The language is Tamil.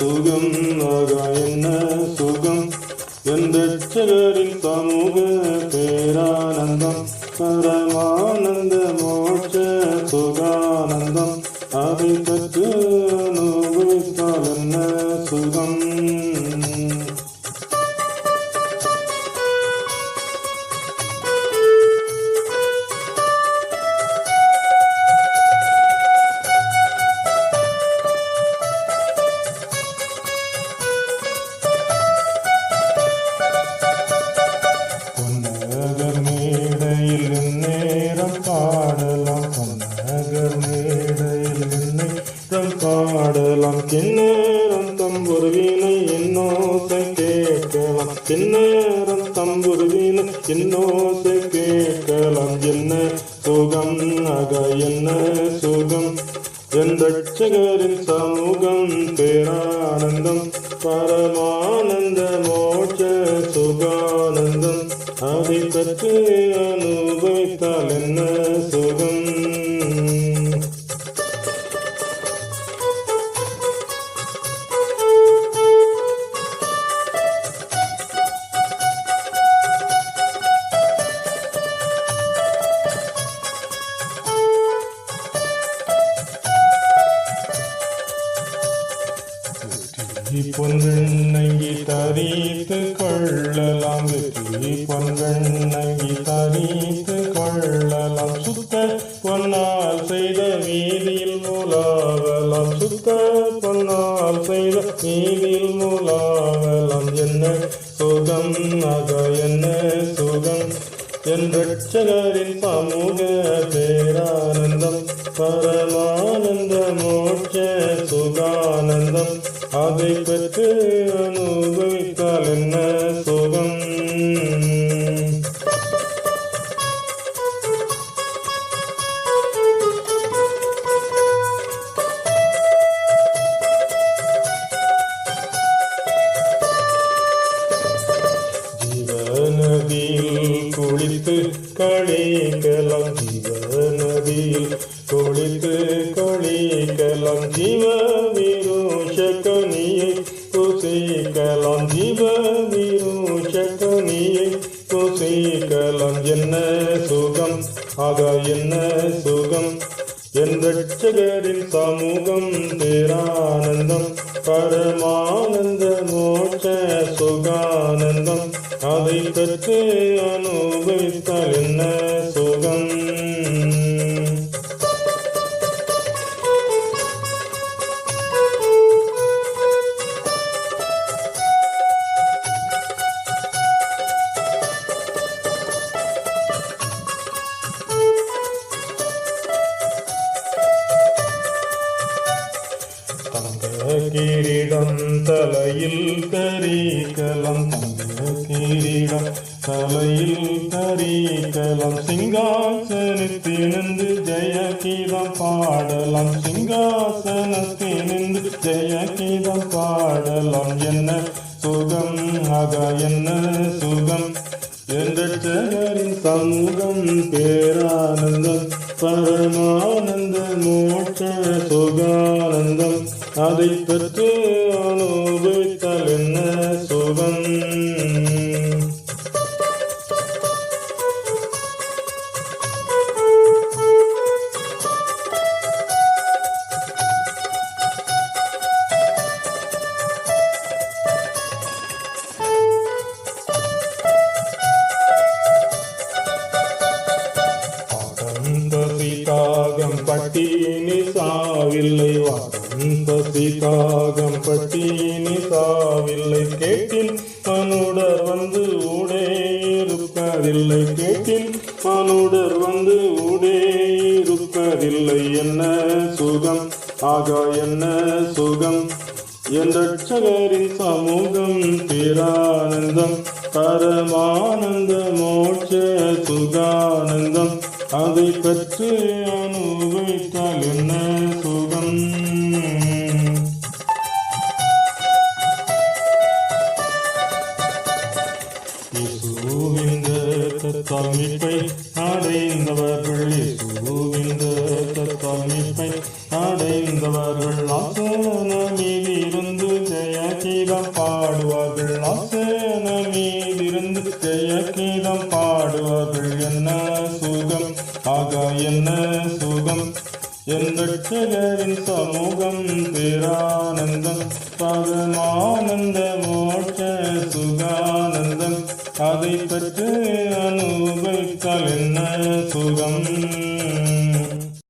സുഖം നാരായണ സുഖം. ഗന്ധർവരിൽ സമൂഹ പേരാനന്ദം. പരമാനന്ദ മോക്ഷ സുഖാനന്ദം. അഭിതത്വ நேரம் பாடலாம். கிண்ணேரம் தம்புருவினை இன்னோசை கேட்கலாம். கிண்ணேரம் தம்புருவினை இன்னோசை கேட்கலாம். என்ன சுகம்? அக என்ன சுகம்? என் ரட்சகரின் சமூகம் பேரானந்தம். பரமானந்த மோட்ச சுகானந்தம். அதை பற்றி அனுபவித்தால் என்ன சுகம்? பொன்வெண்ணங்கி தரித்து கொள்ளலாம். வெற்றி பொன்வெண்ணங்கி தரித்து கொள்ளலாம். சுத்த பொன்னால் செய்த வீதியில் மூலாகலாம் சுத்த பொன்னால் செய்த வீதியில் மூலாகலாம் என்ன சுகம் அக என்ன சுகம்? என் ரட்சகரின் சமூக பேரானந்தம் பரமானந்த மோட்ச சுகானந்தம் அதை பெற்று குளித்து கழிக்கலாம் ஜீவநதியில். குளித்து கழிக்கலாம் ஜீவ விரோஷகனியை புசிக்கலாம் ஜீவ விரோஷகனியை புசிக்கலாம் என்ன சுகம்? ஆக என்ன சுகம்? என் ரட்சகரின் சமூகம் பேரானந்தம். பரமானந்த மோட்ச சுகானந்தம். அதை பெற்று அனுபவித்தால் என்ன சுகம்? தலையில் கரிக்கலாம் தங்க கிரீடம். தலையில் கரிக்கலாம் சிங்காசனத்தினின்று ஜெய கீதம் பாடலாம். சிங்காசனத்தினின்று ஜெய கீதம் பாடலாம். என்ன சுகம்? ஆக என்ன சுகம்? எந்தரின் சமூகம் பேரானந்தம். பரமானந்த மோட்ச சுகானந்தம். அதை பெற்று அனுபவித்தால் சாவில்லை வாடந்த சீதாகம் பட்டினி சாவில்லை கேட்டில் மனுடர் வந்து ஊடே இருப்பதில்லை கேட்டில் மனுடர் வந்து ஊடே இருப்பதில்லை என்ன சுகம்? ஆக என்ன சுகம்? என் ரட்சகரின் சமூகம் பேரானந்தம். பரமானந்த மோட்ச சுகானந்தம். அதை பற்றி அனுபவித்தால் தத்தால் மீட்பை அடைந்தவர்கள் இயேசுவின் தத்தால் மீட்பை அடைந்தவர்கள் ஆசன மீதிருந்து ஜெய கீதம் பாடுவார்கள். ஆசன மீதிருந்து ஜெய என்ன சுகம்? ஆக என்ன சுகம்? என் ரட்சகரின் சமூகம்? பேரானந்தம் பரமானந்த மோட்ச சுகம். அதை பெற்று அனுபவித்தால் என்ன சுகம்?